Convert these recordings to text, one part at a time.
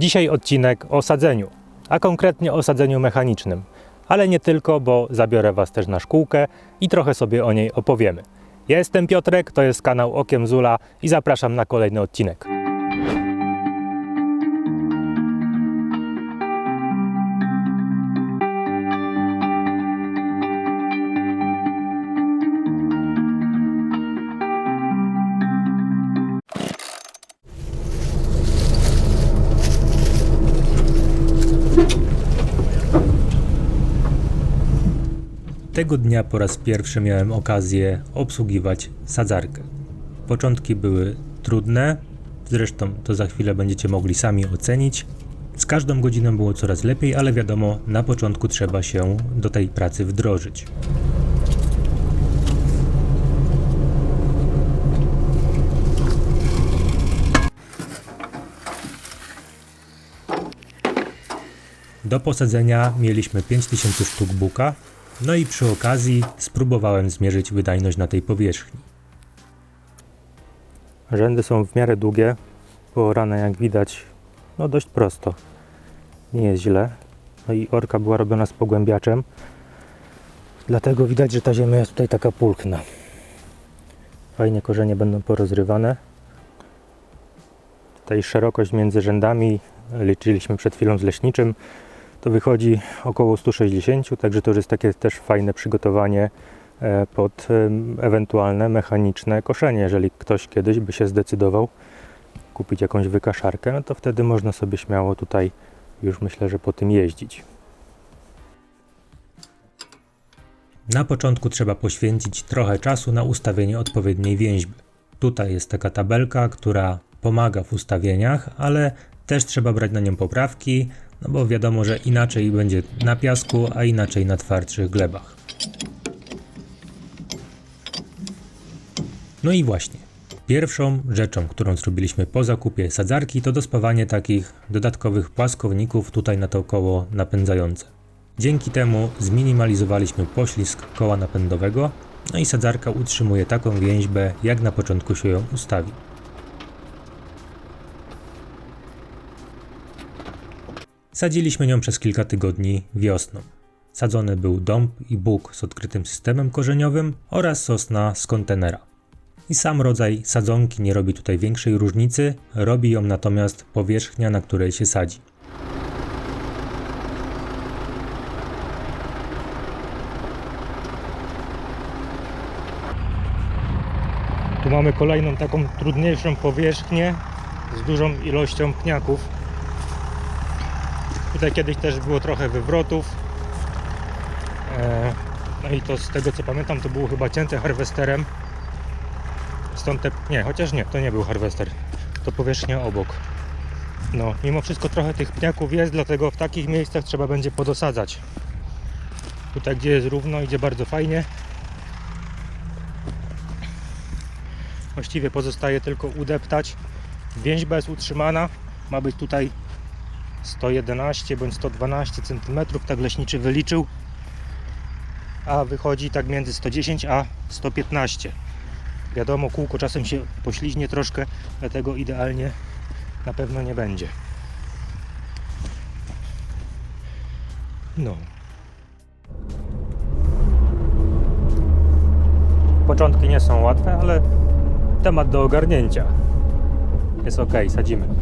Dzisiaj odcinek o sadzeniu, a konkretnie o sadzeniu mechanicznym. Ale nie tylko, bo zabiorę Was też na szkółkę i trochę sobie o niej opowiemy. Ja jestem Piotrek, to jest kanał Okiem Zula i zapraszam na kolejny odcinek. Tego dnia po raz pierwszy miałem okazję obsługiwać sadzarkę. Początki były trudne, zresztą to za chwilę będziecie mogli sami ocenić. Z każdą godziną było coraz lepiej, ale wiadomo, na początku trzeba się do tej pracy wdrożyć. Do posadzenia mieliśmy 5000 sztuk buka, no i przy okazji spróbowałem zmierzyć wydajność na tej powierzchni. Rzędy są w miarę długie, poorane jak widać, no dość prosto. Nie jest źle. No i orka była robiona z pogłębiaczem, dlatego widać, że ta ziemia jest tutaj taka pulchna. Fajnie korzenie będą porozrywane. Tutaj szerokość między rzędami liczyliśmy przed chwilą z leśniczym to wychodzi około 160, także to już jest takie też fajne przygotowanie e, pod ewentualne mechaniczne koszenie. Jeżeli ktoś kiedyś by się zdecydował kupić jakąś wykaszarkę, no to wtedy można sobie śmiało tutaj już myślę, że po tym jeździć. Na początku trzeba poświęcić trochę czasu na ustawienie odpowiedniej więźby. Tutaj jest taka tabelka, która pomaga w ustawieniach, ale też trzeba brać na nią poprawki, no bo wiadomo, że inaczej będzie na piasku, a inaczej na twardszych glebach. No i właśnie. Pierwszą rzeczą, którą zrobiliśmy po zakupie sadzarki, to dospawanie takich dodatkowych płaskowników tutaj na to koło napędzające. Dzięki temu zminimalizowaliśmy poślizg koła napędowego, no i sadzarka utrzymuje taką więźbę, jak na początku się ją ustawi. Sadziliśmy nią przez kilka tygodni wiosną. Sadzony był dąb i bóg z odkrytym systemem korzeniowym oraz sosna z kontenera. I sam rodzaj sadzonki nie robi tutaj większej różnicy, robi ją natomiast powierzchnia, na której się sadzi. Tu mamy kolejną taką trudniejszą powierzchnię z dużą ilością pniaków. Tutaj kiedyś też było trochę wywrotów. E, No i to z tego co pamiętam to było chyba cięte harwesterem. Stąd te... Nie, chociaż nie, to nie był harwester. To powierzchnia obok. No, mimo wszystko trochę tych pniaków jest, dlatego w takich miejscach trzeba będzie podosadzać. Tutaj gdzie jest równo idzie bardzo fajnie. Właściwie pozostaje tylko udeptać. Więźba jest utrzymana. Ma być tutaj 111 bądź 112 cm, tak leśniczy wyliczył. A wychodzi tak między 110 a 115. Wiadomo, kółko czasem się pośliźnie troszkę, dlatego idealnie na pewno nie będzie. No. Początki nie są łatwe, ale temat do ogarnięcia. Jest ok, sadzimy.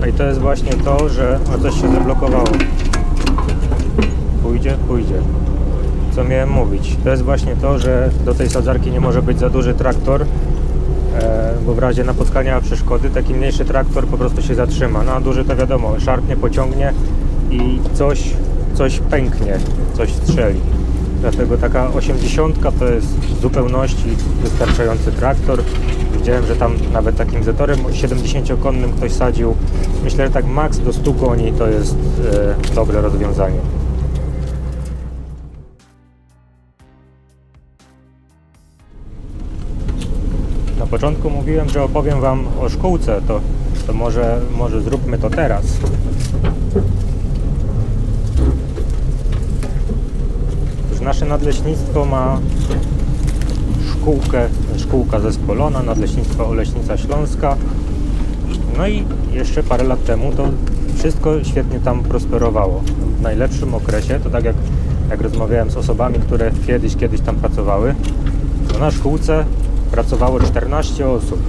No i to jest właśnie to, że o coś się zablokowało. Pójdzie, pójdzie. Co miałem mówić? To jest właśnie to, że do tej sadzarki nie może być za duży traktor, e, bo w razie napotkania przeszkody taki mniejszy traktor po prostu się zatrzyma. No a duży to wiadomo, szarpnie, pociągnie i coś, coś pęknie, coś strzeli. Dlatego taka 80 to jest w zupełności wystarczający traktor. Widziałem, że tam nawet takim zetorem 70-konnym ktoś sadził. Myślę, że tak maks do 100 koni to jest e, dobre rozwiązanie. Na początku mówiłem, że opowiem Wam o szkółce, to, to może, może zróbmy to teraz. Nasze nadleśnictwo ma szkółkę, szkółka zespolona, nadleśnictwo Oleśnica Śląska. No i jeszcze parę lat temu to wszystko świetnie tam prosperowało. W najlepszym okresie, to tak jak, jak rozmawiałem z osobami, które kiedyś, kiedyś tam pracowały, to na szkółce pracowało 14 osób.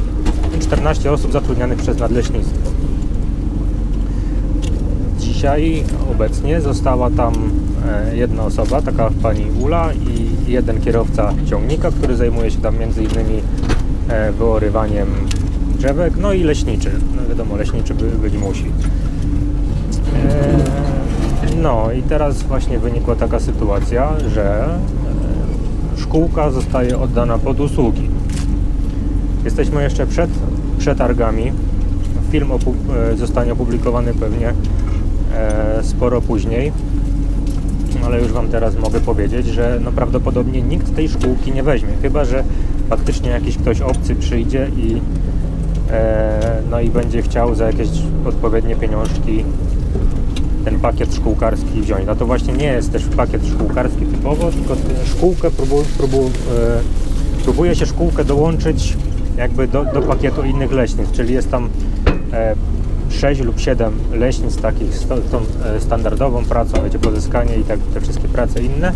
14 osób zatrudnianych przez nadleśnictwo. Dzisiaj obecnie została tam jedna osoba, taka pani Ula i jeden kierowca ciągnika, który zajmuje się tam między innymi e, wyorywaniem drzewek, no i leśniczy. No wiadomo, leśniczy by, być musi. E, No i teraz właśnie wynikła taka sytuacja, że e, szkółka zostaje oddana pod usługi. Jesteśmy jeszcze przed przetargami. Film opu- e, zostanie opublikowany pewnie e, sporo później, ale już Wam teraz mogę powiedzieć, że no prawdopodobnie nikt tej szkółki nie weźmie, chyba że faktycznie jakiś ktoś obcy przyjdzie i e, no i będzie chciał za jakieś odpowiednie pieniążki ten pakiet szkółkarski wziąć. No to właśnie nie jest też pakiet szkółkarski typowo, tylko szkółkę próbu, próbu, e, próbuje się szkółkę dołączyć jakby do, do pakietu innych leśnic, czyli jest tam e, 6 lub 7 leśnic takich z tą- e, standardową pracą, wiecie, pozyskanie i tak, te wszystkie prace inne,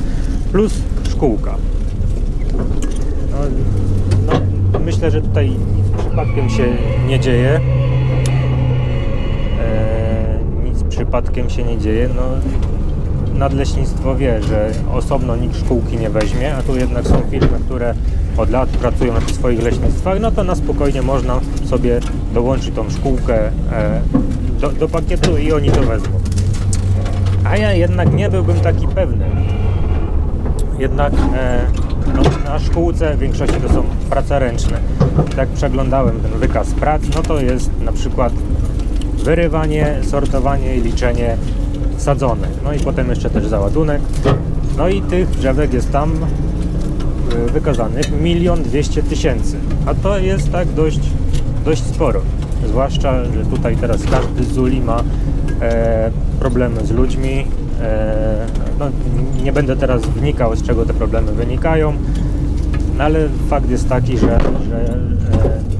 plus szkółka. No, no, myślę, że tutaj przypadkiem się nie dzieje. E, nic przypadkiem się nie dzieje. No, nadleśnictwo wie, że osobno nikt szkółki nie weźmie, a tu jednak są firmy, które od lat pracują na swoich leśnictwach, no to na spokojnie można sobie dołączyć tą szkółkę e, do, do pakietu i oni to wezmą. A ja jednak nie byłbym taki pewny. Jednak e, no, na szkółce w większości to są prace ręczne. Tak przeglądałem ten wykaz prac, no to jest na przykład wyrywanie, sortowanie i liczenie sadzonych. No i potem jeszcze też załadunek. No i tych drzewek jest tam y, wykazanych milion dwieście tysięcy. A to jest tak dość, dość sporo. Zwłaszcza, że tutaj teraz każdy Zuli ma e, problemy z ludźmi. E, no, nie będę teraz wnikał, z czego te problemy wynikają. No ale fakt jest taki, że, że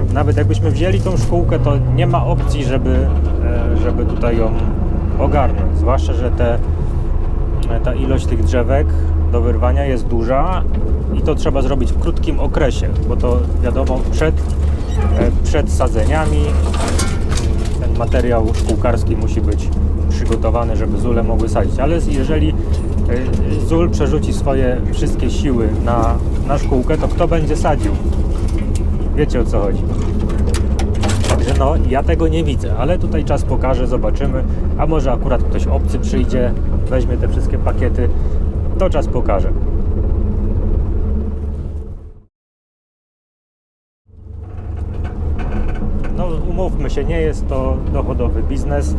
e, nawet jakbyśmy wzięli tą szkółkę, to nie ma opcji, żeby, e, żeby tutaj ją ogarnąć. Zwłaszcza, że te, ta ilość tych drzewek do wyrwania jest duża i to trzeba zrobić w krótkim okresie, bo to wiadomo przed, e, przed sadzeniami ten materiał szkółkarski musi być przygotowany, żeby zule mogły sadzić. Ale jeżeli e, zul przerzuci swoje wszystkie siły na, na szkółkę, to kto będzie sadził? Wiecie o co chodzi. No, ja tego nie widzę, ale tutaj czas pokaże, zobaczymy. A może akurat ktoś obcy przyjdzie, weźmie te wszystkie pakiety, to czas pokaże. No umówmy się, nie jest to dochodowy biznes.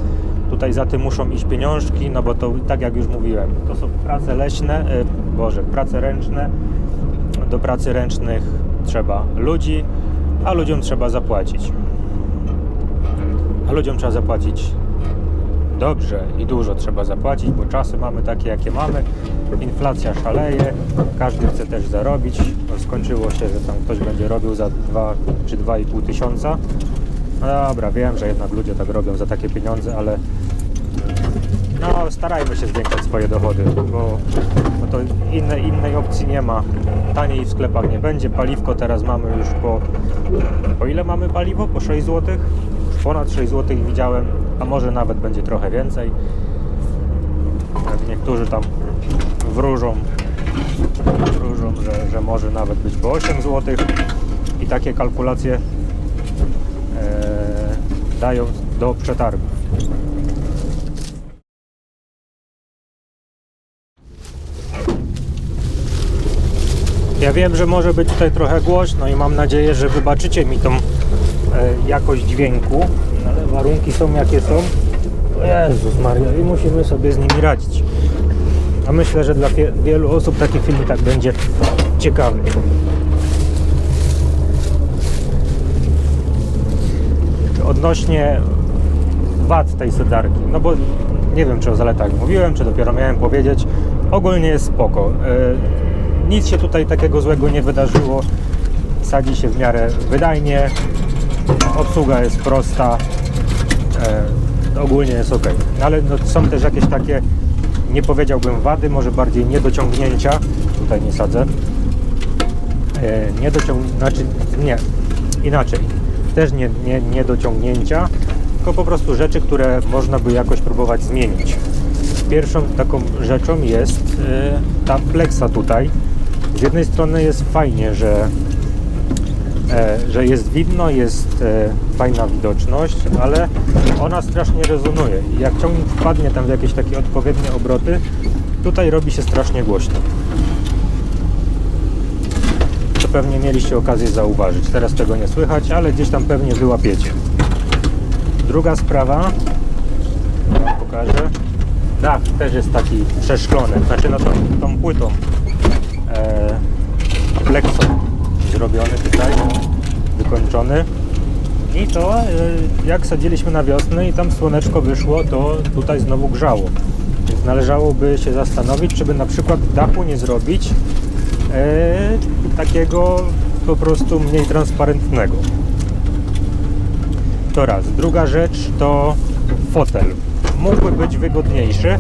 Tutaj za tym muszą iść pieniążki, no bo to tak jak już mówiłem, to są prace leśne, e, boże, prace ręczne. Do pracy ręcznych trzeba ludzi, a ludziom trzeba zapłacić. A ludziom trzeba zapłacić dobrze i dużo trzeba zapłacić, bo czasy mamy takie, jakie mamy. Inflacja szaleje, każdy chce też zarobić. No, skończyło się, że tam ktoś będzie robił za 2 czy 2,5 tysiąca. No dobra, wiem, że jednak ludzie tak robią za takie pieniądze, ale no starajmy się zwiększać swoje dochody, bo, bo to innej, innej opcji nie ma. Taniej w sklepach nie będzie. Paliwko teraz mamy już po... Po ile mamy paliwo? Po 6 zł? Ponad 6 zł widziałem, a może nawet będzie trochę więcej. Jak niektórzy tam wróżą, wróżą że, że może nawet być po 8 zł i takie kalkulacje e, dają do przetargów. Ja wiem, że może być tutaj trochę głośno i mam nadzieję, że wybaczycie mi tą jakość dźwięku, no, ale warunki są jakie są. Jezus Maria, i musimy sobie z nimi radzić. A myślę, że dla wie- wielu osób taki film tak będzie ciekawy. Odnośnie wad tej sedarki, no bo nie wiem czy o zaletach mówiłem, czy dopiero miałem powiedzieć. ogólnie jest spoko. E, nic się tutaj takiego złego nie wydarzyło. Sadzi się w miarę wydajnie. Obsługa jest prosta. E, ogólnie jest ok. Ale no, są też jakieś takie, nie powiedziałbym wady, może bardziej niedociągnięcia. Tutaj nie sadzę. E, niedociąg... Znaczy, nie, inaczej. Też nie, nie, niedociągnięcia, tylko po prostu rzeczy, które można by jakoś próbować zmienić. Pierwszą taką rzeczą jest e, ta pleksa tutaj. Z jednej strony jest fajnie, że, że jest widno, jest e, fajna widoczność, ale ona strasznie rezonuje. Jak ciągnik wpadnie tam w jakieś takie odpowiednie obroty, tutaj robi się strasznie głośno. To pewnie mieliście okazję zauważyć. Teraz tego nie słychać, ale gdzieś tam pewnie wyłapiecie. Druga sprawa, pokażę. Dach też jest taki przeszklony, znaczy no tą, tą płytą e, zrobiony tutaj, wykończony. I to e, jak sadziliśmy na wiosnę i tam słoneczko wyszło, to tutaj znowu grzało. Więc należałoby się zastanowić, czy by na przykład dachu nie zrobić e, takiego po prostu mniej transparentnego. To raz. Druga rzecz to fotel. Mógłby być wygodniejszy.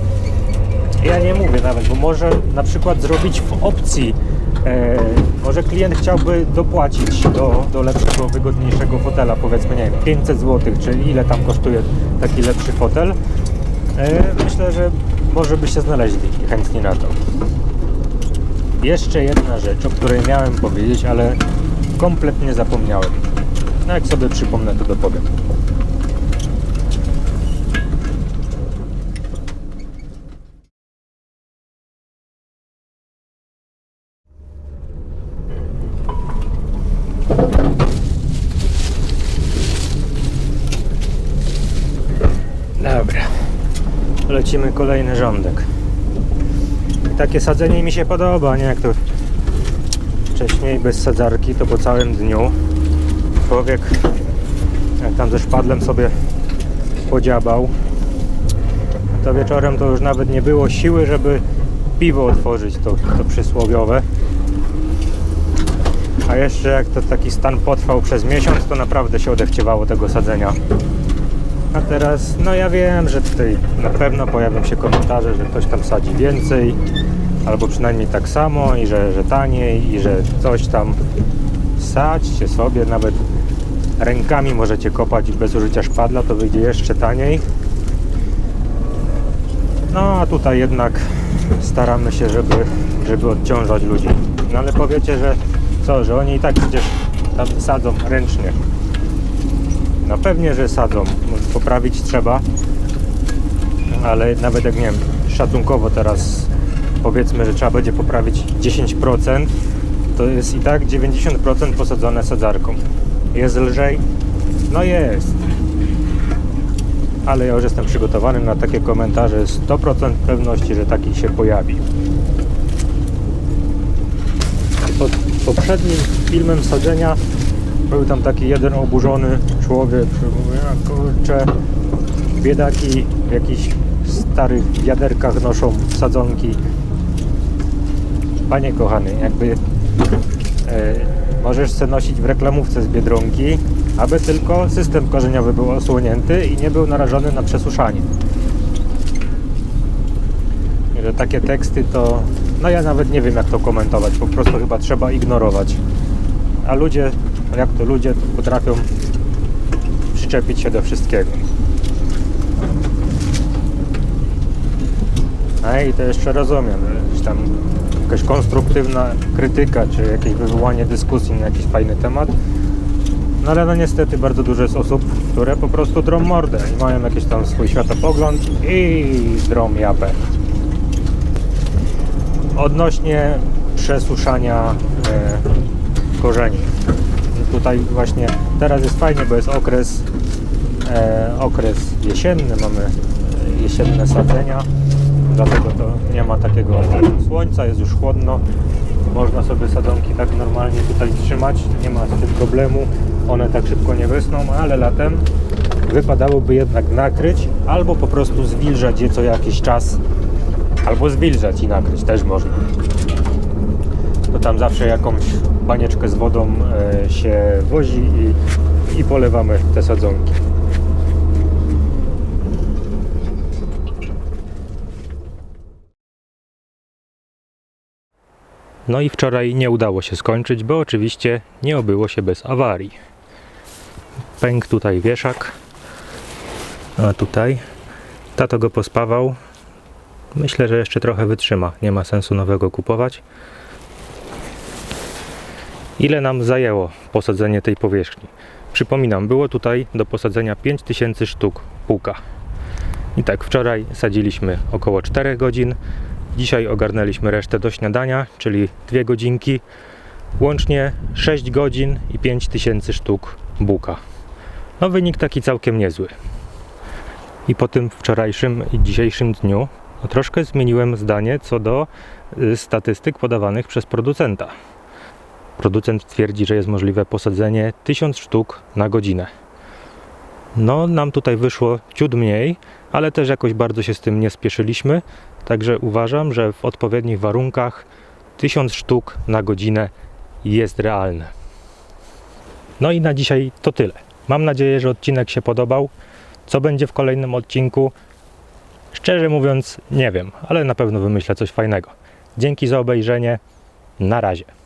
Ja nie mówię nawet, bo może na przykład zrobić w opcji. E, może klient chciałby dopłacić do, do lepszego, wygodniejszego fotela, powiedzmy, nie wiem, 500 zł, czyli ile tam kosztuje taki lepszy fotel. E, myślę, że może by się znaleźli chętni na to. Jeszcze jedna rzecz, o której miałem powiedzieć, ale kompletnie zapomniałem. No jak sobie przypomnę, to dopowiem. Dobra. Lecimy kolejny rządek. I takie sadzenie mi się podoba, nie jak to wcześniej bez sadzarki, to po całym dniu człowiek jak tam ze szpadlem sobie podziabał, to wieczorem to już nawet nie było siły, żeby piwo otworzyć, to, to przysłowiowe. A jeszcze jak to taki stan potrwał przez miesiąc, to naprawdę się odechciewało tego sadzenia. A teraz, no ja wiem, że tutaj na pewno pojawią się komentarze, że ktoś tam sadzi więcej, albo przynajmniej tak samo, i że, że taniej, i że coś tam sadźcie sobie, nawet rękami możecie kopać bez użycia szpadla, to wyjdzie jeszcze taniej. No a tutaj jednak staramy się, żeby, żeby odciążać ludzi. No ale powiecie, że co, że oni i tak przecież tam sadzą ręcznie. No pewnie, że sadzą. Poprawić trzeba. Ale nawet jak nie wiem, szacunkowo teraz powiedzmy, że trzeba będzie poprawić 10%, to jest i tak 90% posadzone sadzarką. Jest lżej? No jest. Ale ja już jestem przygotowany na takie komentarze. 100% pewności, że taki się pojawi. Pod poprzednim filmem sadzenia był tam taki jeden oburzony człowiek, że mówi, a kurczę, biedaki w jakichś starych wiaderkach noszą sadzonki. Panie kochany, jakby e, możesz se nosić w reklamówce z Biedronki, aby tylko system korzeniowy był osłonięty i nie był narażony na przesuszanie. Że takie teksty to, no ja nawet nie wiem jak to komentować, po prostu chyba trzeba ignorować. A ludzie, jak to ludzie, to potrafią przyczepić się do wszystkiego. A i to jeszcze rozumiem, że tam jakaś konstruktywna krytyka, czy jakieś wywołanie dyskusji na jakiś fajny temat. No ale no niestety bardzo dużo jest osób, które po prostu drą mordę i mają jakiś tam swój światopogląd i drą japę. Odnośnie przesuszania e, korzeni. Tutaj właśnie teraz jest fajnie, bo jest okres okres jesienny, mamy e, jesienne sadzenia, dlatego to nie ma takiego słońca, jest już chłodno, można sobie sadzonki tak normalnie tutaj trzymać, nie ma z tym problemu, one tak szybko nie wysną, ale latem wypadałoby jednak nakryć albo po prostu zwilżać je co jakiś czas Albo zwilżać i nakryć też można. To tam zawsze jakąś banieczkę z wodą e, się wozi i, i polewamy te sadzonki. No i wczoraj nie udało się skończyć, bo oczywiście nie obyło się bez awarii. Pęk tutaj wieszak, a tutaj tato go pospawał. Myślę, że jeszcze trochę wytrzyma. Nie ma sensu nowego kupować. Ile nam zajęło posadzenie tej powierzchni? Przypominam, było tutaj do posadzenia 5000 sztuk puka. I tak, wczoraj sadziliśmy około 4 godzin. Dzisiaj ogarnęliśmy resztę do śniadania, czyli 2 godzinki. Łącznie 6 godzin i 5000 sztuk buka. No wynik taki całkiem niezły. I po tym wczorajszym i dzisiejszym dniu no, troszkę zmieniłem zdanie co do y, statystyk podawanych przez producenta. Producent twierdzi, że jest możliwe posadzenie 1000 sztuk na godzinę. No, nam tutaj wyszło ciut mniej, ale też jakoś bardzo się z tym nie spieszyliśmy, także uważam, że w odpowiednich warunkach 1000 sztuk na godzinę jest realne. No i na dzisiaj to tyle. Mam nadzieję, że odcinek się podobał. Co będzie w kolejnym odcinku? Szczerze mówiąc, nie wiem, ale na pewno wymyślę coś fajnego. Dzięki za obejrzenie. Na razie.